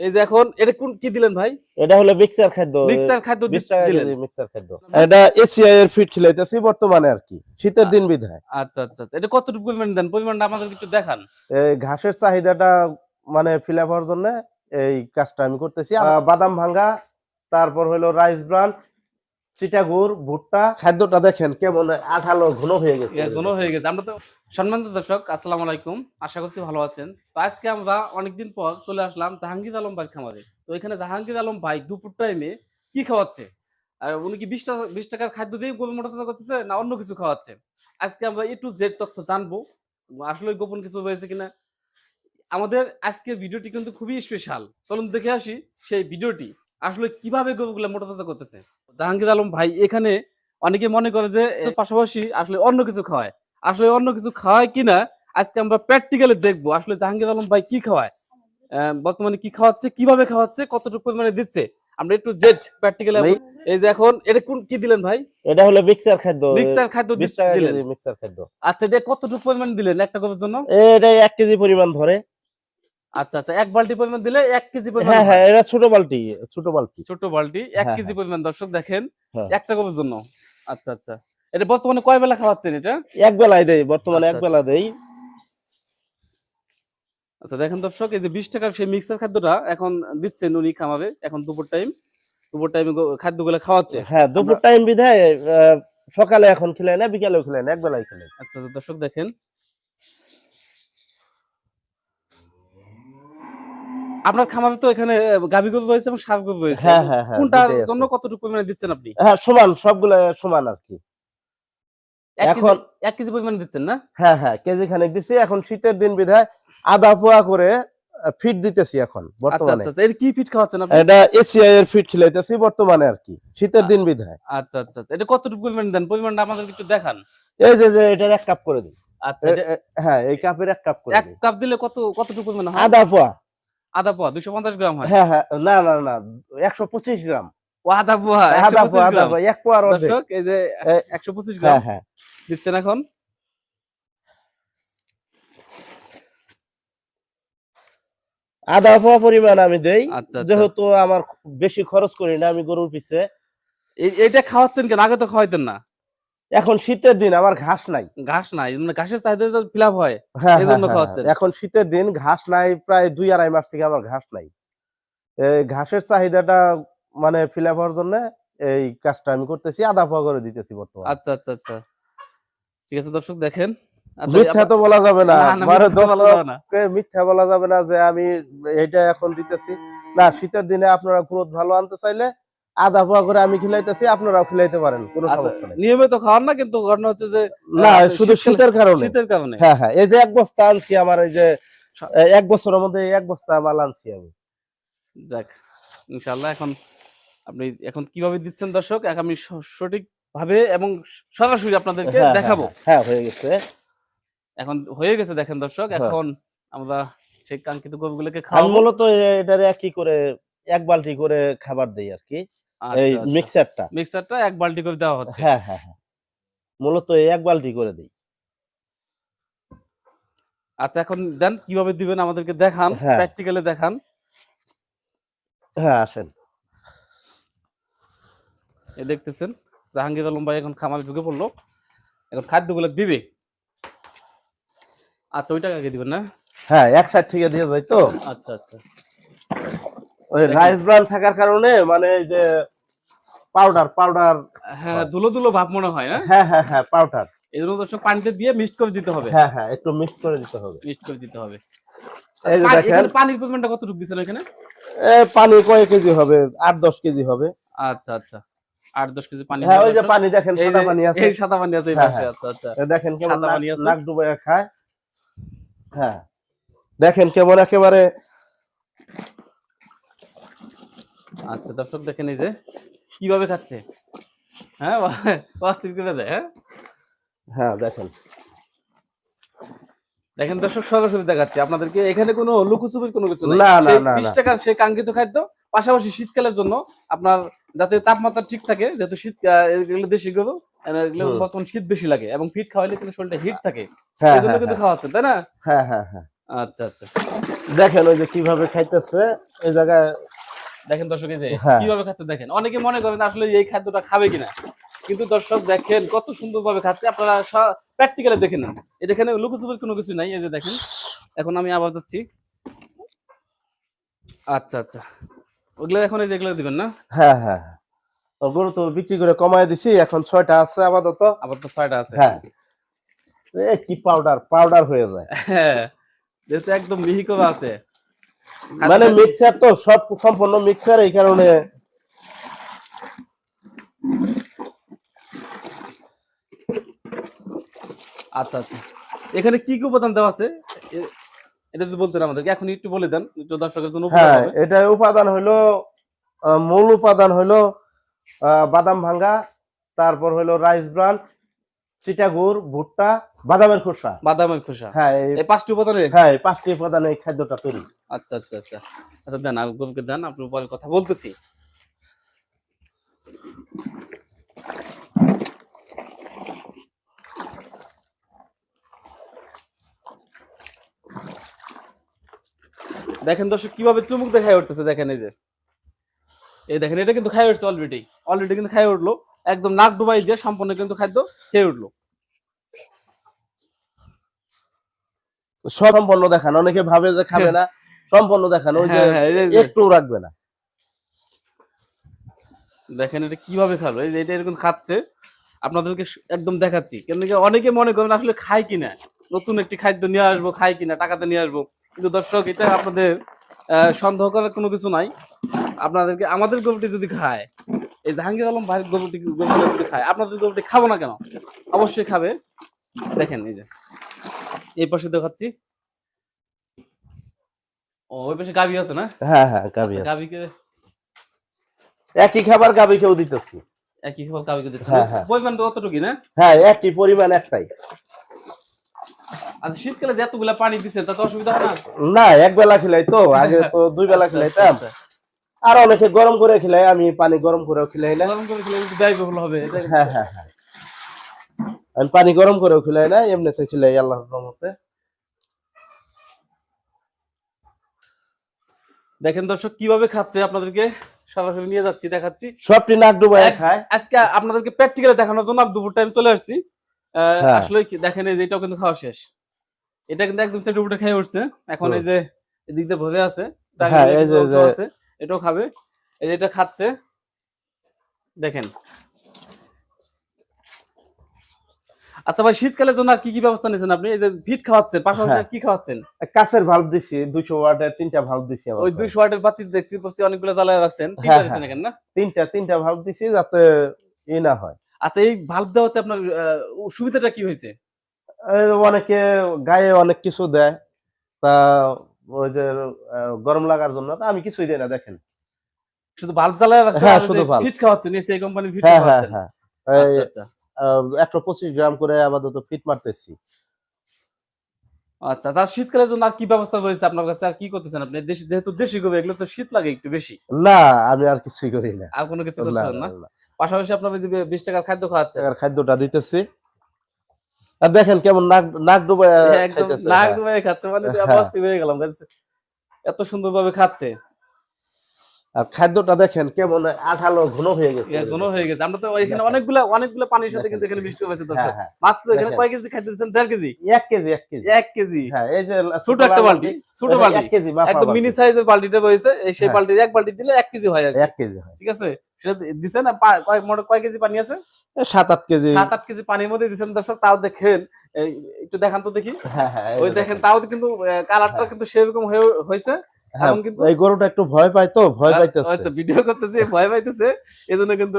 এই যে এখন এটা কোন কি দিলেন ভাই? এটা হলো মিক্সার খাদ্য। মিক্সার খাদ্য বিশ দি- টাকা দিলেন কেজি মিক্সার খাদ্য। এটা এসিআই এর ফিট খিলাইতেছি বর্তমানে আর কি। শীতের দিন বিধায়। আচ্ছা আচ্ছা আচ্ছা। এটা কতটুকু পরিমাণ দেন? পরিমাণটা আমাদের একটু দেখান। এই ঘাসের চাহিদাটা মানে ফিল আপ হওয়ার জন্য এই কাজটা আমি করতেছি। আহ, বাদাম ভাঙ্গা তারপর হলো রাইস ব্রান চিটাগুড় ভুট্টা খাদ্যটা দেখেন কেমন আঠালো ঘন হয়ে গেছে। ঘন হয়ে গেছে। আমরা তো সম্মানিত দর্শক, আসসালামু আলাইকুম। আশা করছি ভালো আছেন। তো আজকে আমরা অনেকদিন পর চলে আসলাম জাহাঙ্গীর আলম ভাই খামারে। তো এখানে জাহাঙ্গীর আলম ভাই দুপুর টাইমে কি খাওয়াচ্ছে? আর উনি কি বিশ টাকা বিশ টাকার খাদ্য দিয়ে গোপন মোটা করতেছে না অন্য কিছু খাওয়াচ্ছে? আজকে আমরা একটু জেড তথ্য জানব। আসলে গোপন কিছু হয়েছে কিনা? আমাদের আজকের ভিডিওটি কিন্তু খুবই স্পেশাল চলুন দেখে আসি সেই ভিডিওটি আসলে কীভাবে গরুগুলো মোটা তাজা করতেছে? জাহাঙ্গীর আলম ভাই এখানে অনেকে মনে করে যে পাশাপাশি আসলে অন্য কিছু খাওয়ায়। আসলে অন্য কিছু খাওয়ায় কিনা আজকে আমরা প্র্যাকটিক্যালি দেখব। আসলে জাহাঙ্গীর আলম ভাই কি খাওয়ায়? বর্তমানে কি খাওয়াচ্ছে কীভাবে খাওয়াচ্ছে কতটুকু পরিমাণে দিচ্ছে? আমরা একটু জেড প্র্যাকটিক্যালি এই যে এখন এটা কোন কি দিলেন ভাই? এটা হলো মিক্সার খাদ্য। মিক্সার খাদ্য টাকা দিলেন। কেজি মিক্সার খাদ্য। আচ্ছা এটা কতটুকু পরিমাণ দিলেন? একটা করার জন্য এটা এক কেজি পরিমাণ ধরে। আচ্ছা আচ্ছা এক বালতি পরিমাণ দিলে এক কেজি পরিমাণ হ্যাঁ হ্যাঁ এটা ছোট বালতি ছোট বালতি। ছোট বালতি এক কেজি পরিমাণ। দর্শক দেখেন। একটা করার জন্য। আচ্ছা আচ্ছা। এটা বর্তমানে কয় বেলা খাওয়াচ্ছেন এটা? এক বেলায় দেই বর্তমানে এক আচ্ছা, বেলা দেই। আচ্ছা দেখেন দর্শক এই যে বিশ টাকার সেই মিক্সার খাদ্যটা এখন দিচ্ছে নুনি খামাবে এখন দুপুর টাইম দুপুর টাইমে খাদ্যগুলো খাওয়াচ্ছে। হ্যাঁ দুপুর টাইম বিধায় সকালে এখন খেলে না বিকালেও খেলে না এক বেলায় খেলে। আচ্ছা, দর্শক দেখেন আপনার খামারে তো এখানে গাভী গরু রয়েছে এবং সার গরু রয়েছে। হ্যাঁ হ্যাঁ হ্যাঁ কোনটার জন্য কতটুকু পরিমাণে দিচ্ছেন আপনি? হ্যাঁ সমান সবগুলা সমান আর কি। এখন- এক কেজি পরিমাণে দিচ্ছেন না? হ্যাঁ হ্যাঁ কেজি খানেক দিছি। এখন শীতের দিন বিধায় আধা পোয়া করে ফিট দিতেছি এখন আচ্ছা বর্তমানে। আচ্ছা আচ্ছা এর কি ফিট খাওয়াচ্ছেন আপনি? এটা এসিআই এর ফিট খিলাইতেছি বর্তমানে আর কি শীতের দিন বিধায়। আচ্ছা আচ্ছা এটা কতটুকু পরিমাণ দেন? পরিমাণটা আমাদের একটু দেখান। এই যে যে এটার এক কাপ করে দিন আচ্ছা হ্যাঁ এই কাপের এক কাপ করে এক কাপ দিলে কত কতটুকু পরিমাণ হয়? আধা পোয়া। আধা পোয়া দুশো পঞ্চাশ গ্রাম হয়। হ্যাঁ হ্যাঁ না না না একশো পঁচিশ গ্রাম। আধা পোয়া পোয়া 125 পোয়া এক পোয়ার দর্শক এই যে একশো পঁচিশ গ্রাম হ্যাঁ হ্যাঁ। দিচ্ছেন এখন। আধা পোয়া পরিমাণ আমি দেই আচ্ছা আচ্ছা। যেহেতু আমার বেশি খরচ করি না আমি গরুর পিছে। এইটা খাওয়াচ্ছেন কেন? আগে তো খাওয়াইতেন না। এখন শীতের দিন আমার ঘাস নাই। ঘাস নাই মানে ঘাসের চাহিদা ফিল আপ হয় হ্যাঁ, হ্যাঁ, হ্যাঁ। এখন শীতের দিন ঘাস নাই প্রায় দুই আড়াই মাস থেকে আমার ঘাস নাই। এই ঘাসের চাহিদাটা মানে ফিল আপ হওয়ার জন্য এই কাজটা আমি করতেছি আধা পোয়া করে দিতেছি বর্তমানে। আচ্ছা আচ্ছা আচ্ছা। ঠিক আছে দর্শক দেখেন আচ্ছা, মিথ্যা তো বলা যাবে না। মানে মিথ্যা বলা যাবে না। দর্শককে মিথ্যা বলা যাবে না যে আমি এইটা এখন দিতেছি। না শীতের দিনে আপনারা গ্রোথ ভালো আনতে চাইলে আধা পোয়া করে আমি খিলাইতেছি আপনারাও খিলাইতে পারেন কোনো আচ্ছা, সমস্যা নেই। নিয়মিত খাওয়ান না কিন্তু ঘটনা হচ্ছে যে না শুধু শীতের কারণে। শীতের কারণে। হ্যাঁ হ্যাঁ এই যে এক বস্তা আনছি আমার এই যে এক বছরের মধ্যে এক বস্তা মাল আনছি আমি। যাক ইনশাআল্লাহ এখন আপনি এখন কীভাবে দিচ্ছেন দর্শক এক আমি সঠিক ভাবে এবং সরাসরি আপনাদেরকে হ্যাঁ, দেখাবো। হ্যাঁ, হ্যাঁ হয়ে গেছে। এখন হয়ে গেছে দেখেন দর্শক হ্যাঁ। এখন আমরা সেই কাঙ্ক্ষিত গরুগুলোকে খাওয়াবো। মূলত এটারে একই করে এক বালতি করে খাবার দেই আর কি। এই মিক্সারটা মিক্সারটা এক বালতি করে দেওয়া হচ্ছে। হ্যাঁ হ্যাঁ হ্যাঁ। মূলত এই এক বালতি করে দেই। আচ্ছা এখন দেন কীভাবে দিবেন আমাদেরকে দেখান। প্র্যাকটিক্যালি দেখান। হ্যাঁ আসেন। এই দেখতেছেন জাহাঙ্গীর আলম ভাই এখন খামারে ঢুকে পড়ল। এখন খাদ্যগুলো দিবে। আচ্ছা ওইটা আগে দিবেন না? হ্যাঁ এক সাইড থেকে দিয়ে যায় তো। আচ্ছা আচ্ছা। ওই রাইস ব্রান থাকার কারণে মানে এই যে পাউডার পাউডার। হ্যাঁ ধুলো ধুলো ভাব মনে হয় না? হ্যাঁ হ্যাঁ হ্যাঁ পাউডার। এই জন্য দর্শক পানিতে দিয়ে মিক্স করে দিতে হবে। হ্যাঁ হ্যাঁ একটু মিক্স করে দিতে হবে। মিক্স করে দিতে হবে। এই যে দেখেন। পানির পরিমাণটা কতটুকু দিচ্ছেন এখানে? এ, পানি কয় কেজি হবে? আট দশ কেজি হবে। আচ্ছা আচ্ছা। আট দশ কেজি পানি হ্যাঁ ওই যে পানি দেখেন সাদা পানি আছে। এই সাদা পানি আছে এই হ্যাঁ, পাশে হ্যাঁ। আচ্ছা। আচ্ছা এ দেখেন কেমন সাদা পানি আছে। নাক ডুবাইয়া খায়। হ্যাঁ। দেখেন কেমন একেবারে আচ্ছা দর্শক দেখেন এই যে। কীভাবে খাচ্ছে? হ্যাঁ অস্থির করে দেয় হ্যাঁ? হ্যাঁ দেখেন। দেখেন দর্শক সরাসরি দেখাচ্ছে। আপনাদেরকে এখানে কোনো লুকুচুপির কোনো কিছু না, না, না, বিশ না। টাকার সেই কাঙ্ক্ষিত খাদ্য পাশাপাশি শীতকালের জন্য আপনার যাতে তাপমাত্রা ঠিক থাকে যেহেতু শীত এগুলো দেশি গরু এগুলো বর্তমান শীত বেশি লাগে এবং ফিট খাওয়াইলে কিন্তু শরীরটা হিট থাকে। হ্যাঁ এই জন্য হ্যাঁ, কিন্তু হ্যাঁ। খাওয়াচ্ছেন তাই না? হ্যাঁ হ্যাঁ হ্যাঁ। আচ্ছা আচ্ছা। দেখেন ওই যে কীভাবে খাইতেছে এই জায়গায় দেখেন দর্শক এই যে হ্যাঁ। কীভাবে খাচ্ছে দেখেন। অনেকে মনে করেন আসলে এই খাদ্যটা খাবে কিনা। কিন্তু দর্শক দেখেন কত সুন্দর ভাবে খাচ্ছে। আপনারা প্র্যাকটিক্যালি দেখে নেন। এটা এখানে লুকোচুপের কোনো কিছু নাই এই যে দেখেন। এখন আমি আবার যাচ্ছি। আচ্ছা আচ্ছা। ওগুলো এখন এই যেগুলো দিবেন না? হ্যাঁ হ্যাঁ হ্যাঁ। গরু তো বিক্রি করে কমায় দিছি এখন ছয়টা আছে আপাতত। আবার তো ছয়টা আছে। হ্যাঁ। এ কি পাউডার পাউডার হয়ে যায়। হ্যাঁ যেহেতু একদম মিহি করে আছে। মানে মিক্সার তো সব সম্পূর্ণ মিক্সার এই কারণে। আচ্ছা আচ্ছা। এখানে কি কি উপাদান দেওয়া আছে? এটা যদি বলতেন আমাদেরকে এখন একটু বলে দেন দর্শকের জন্য হ্যাঁ এটা উপাদান আহ, মূল উপাদান আহ, বাদাম ভাঙ্গা তারপর হইল রাইস ব্রান চিটাগুড় ভুট্টা বাদামের খোসা। বাদামের খোসা? হ্যাঁ এই- পাঁচটি উপাদানে? হ্যাঁ এই পাঁচটি উপাদানে এই খাদ্যটা তৈরি। আচ্ছা আচ্ছা আচ্ছা। আচ্ছা দেন আপনাকে দেন আপনার পরে কথা বলতেছি। দেখেন দর্শক কীভাবে চুমুক দেখাই উঠতেছে দেখেন এই যে। এই দেখেন এটা কিন্তু খাই উঠছে অলরেডি অলরেডি কিন্তু খাই উঠল। একদম নাক ডুবাই দিয়ে সম্পূর্ণ কিন্তু খাদ্য খেয়ে উঠল। সম্পন্ন দেখান অনেকে ভাবে যে খাবে না সম্পন্ন দেখান ওই যে হ্যাঁ, হ্যাঁ, একটু রাখবে না। দেখেন এটা কীভাবে খাবে এই এটা এরকম খাচ্ছে আপনাদেরকে একদম দেখাচ্ছি। কেন অনেকে মনে করেন আসলে খায় কিনা নতুন একটি খাদ্য নিয়ে আসব খাই কিনা টাকাতে নিয়ে আসব। কিন্তু দর্শক এটা আপনাদের আহ, সন্দেহ করার কোনো কিছু নাই। আপনাদেরকে আমাদের গরুটি যদি খায় এই জাহাঙ্গীর আলম ভাই গরুটি গরুটি খায় আপনাদের গরুটি খাব না কেন? অবশ্যই খাবে। দেখেন এই যে এই পাশে দেখাচ্ছি। ও ওই পাশে গাভি আছে না? হ্যাঁ হ্যাঁ গাবি আছে। একই খাবার গাবিকেও দিতেছি। একই খাবার গাভিকে দিচ্ছে হ্যাঁ, হ্যাঁ। পরিমাণ না? হ্যাঁ একই পরিমাণ একটাই। আর শীতকালে যে এতগুলা পানি দিচ্ছে তাতে অসুবিধা হয় না? না এক বেলা খেলাই তো আগে তো দুই বেলা আচ্ছা, খেলাইতাম। আচ্ছা, আর অনেকে গরম করে খেলাই আমি পানি গরম করেও খেলাই না। গরম করে খেলে ব্যয়বহুল হবে? হ্যাঁ হ্যাঁ হ্যাঁ। আমি পানি গরম করেও খেলাই না এমনিতে খেলাই আল্লাহর রহমতে। দেখেন দর্শক কীভাবে খাচ্ছে আপনাদেরকে? সরাসরি নিয়ে যাচ্ছি দেখাচ্ছি। সবটি নাক ডুবাই খায়। আজকে আপনাদেরকে প্র্যাকটিক্যালি দেখানোর জন্য আমি দুপুর টাইম চলে আসছি। আসলে দেখেন এই যে এটাও কিন্তু খাওয়া শেষ। এটা কিন্তু একদম সেটা উপরে খেয়ে উঠছে। এখন এই যে এদিক দিয়ে ভরে আছে। হ্যাঁ, আছে। এটাও খাবে। এই যে এটা খাচ্ছে। দেখেন। আচ্ছা ভাই শীতকালের জন্য কি কি ব্যবস্থা নিয়েছেন আপনি? এই যে ফিট খাওয়াচ্ছেন পাশাপাশি হ্যাঁ। কি খাওয়াচ্ছেন? কাছের ভাল্ব দিছি দুইশো ওয়াটের তিনটা ভাল্ব দিছি ওই ঘরে। দুইশো ওয়াটের বাতি দেখতে পাচ্ছি অনেকগুলো জ্বালায় রাখছেন। কি হ্যাঁ, করেছেন হ্যাঁ। এখানে না? তিনটা তিনটা ভাল্ব দিছি যাতে ই না হয়। আচ্ছা এই ভাল্ব দেওয়াতে আপনার সুবিধাটা কি হয়েছে? অনেকে গায়ে অনেক কিছু দেয়। তা ওই যে গরম লাগার জন্য আমি কিছুই দিই না দেখেন। শুধু হ্যাঁ, শুধু valve। ফিট খাওয়াচ্ছেন এই খাওয়াচ্ছেন হ্যাঁ আচ্ছা আচ্ছা। গ্রাম করে আপাতত ফিট মারতেছি। আচ্ছা তার শীতকালের জন্য আর কি ব্যবস্থা রয়েছে আপনার কাছে? আর কি করতেছেন আপনি? দেশি যেহেতু দেশি গরু এগুলো তো শীত লাগে একটু বেশি। না আমি আর কিছুই করি না। আর কোনো কিছু করতেছেন না। পাশাপাশি আপনার যে বিশ টাকার খাদ্য খাওয়াচ্ছেন। টাকার খাদ্যটা দিতেছি। আর দেখেন কেমন নাক নাক খাইতেছে নাক হ্যাঁ। খাচ্ছে মানে হ্যাঁ। হয়ে গেলাম এত সুন্দর ভাবে খাচ্ছে। আর খাদ্যটা দেখেন কেমন আঠালো ঘন হয়ে গেছে। ঘন হয়ে গেছে। আমরা তো এখানে অনেকগুলা অনেকগুলা পানির সাথে কিন্তু এখানে মিষ্টি হয়েছে হ্যাঁ, দর্শক। হ্যাঁ। মাত্র এখানে। কয় কেজি খাদ্য দিচ্ছেন দেড় কেজি? এক কেজি এক কেজি। এক কেজি। হ্যাঁ এই যে ছোট একটা বালতি ছোট বালতি। এক কেজি একদম মিনি সাইজের বালতিটা রয়েছে এই সেই হ্যাঁ। বালতির এক বালতি দিলে এক কেজি হয় এক কেজি হয়। ঠিক আছে? সেটা দিচ্ছেন আর পা- কয় মোট কয় কেজি পানি আছে? সাত আট কেজি। সাত আট কেজি পানির মধ্যে দিচ্ছেন দর্শক তাও দেখেন একটু দেখান তো দেখি। হ্যাঁ হ্যাঁ ওই দেখেন তাও কিন্তু কালারটা কিন্তু সেরকম হয়ে হয়েছে। হ্যাঁ, এই গরুটা একটু ভয় পায় তো ভয় পাইতেছে। আচ্ছা ভিডিও করতেছে ভয় পাইতেছে। এজন্য কিন্তু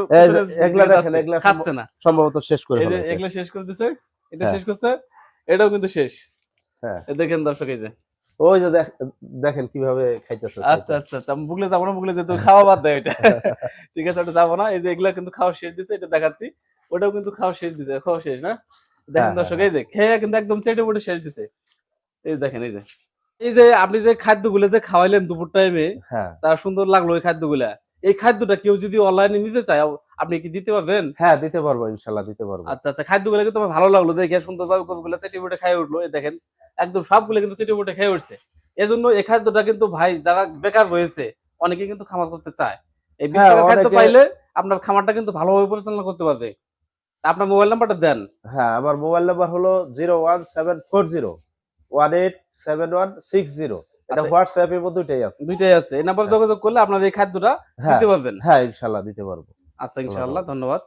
এগুলা দেখেন, যাচ্ছে, এগুলা খাচ্ছে। না। সম্ভবত শেষ করে এগুলো শেষ করে দিছে এটা। শেষ করছে এটাও কিন্তু শেষ। হ্যাঁ। দেখেন দর্শক এই যে। ওই যে দেখ- দেখেন কীভাবে খাইতেছে আচ্ছা আচ্ছা আচ্ছা বুগলে যাব না বুগলে যেতে খাওয়া বাদ দেয় এটা ঠিক আছে ওটা যাব না। এই যে এগুলা কিন্তু খাওয়া শেষ দিছে এটা দেখাচ্ছি। ওটাও কিন্তু খাওয়া শেষ দিছে খাওয়া শেষ না? দেখেন হ্যাঁ, দর্শক এই যে খেয়ে কিন্তু একদম চেটে পুটে শেষ দিছে। এই যে দেখেন এই যে। এই যে আপনি যে খাদ্যগুলো যে খাওয়াইলেন দুপুর টাইমে হ্যাঁ। তার সুন্দর লাগল ওই খাদ্যগুলা। এই খাদ্যটা কেউ যদি অনলাইনে নিতে চায় আপনি কি দিতে পারবেন? হ্যাঁ দিতে পারব ইনশাল্লাহ দিতে পারব। আচ্ছা আচ্ছা খাদ্যগুলো কিন্তু আমার ভালো লাগল দেখে সুন্দরভাবে কতগুলো চেটে বুটে খেয়ে উঠল এই দেখেন একদম সবগুলো কিন্তু চেটে বুটে খেয়ে উঠছে। এজন্য এই খাদ্যটা কিন্তু ভাই যারা বেকার রয়েছে অনেকে কিন্তু খামার করতে চায়। এই বিশ হ্যাঁ, টাকা খাদ্য পাইলে আপনার খামারটা কিন্তু ভালোভাবে পরিচালনা করতে পারবে। আপনার মোবাইল নাম্বারটা দেন। হ্যাঁ আমার মোবাইল নাম্বার হলো zero one seven four zero one eight seven one six zero. এটা। হোয়াটসঅ্যাপ দুইটাই আছে। দুইটাই আছে। এই নাম্বার যোগাযোগ করলে আপনার এই খাদ্যটা হ্যাঁ দিতে পারবেন। হ্যাঁ ইনশাল্লাহ দিতে পারব। আচ্ছা ইনশাআল্লাহ ধন্যবাদ।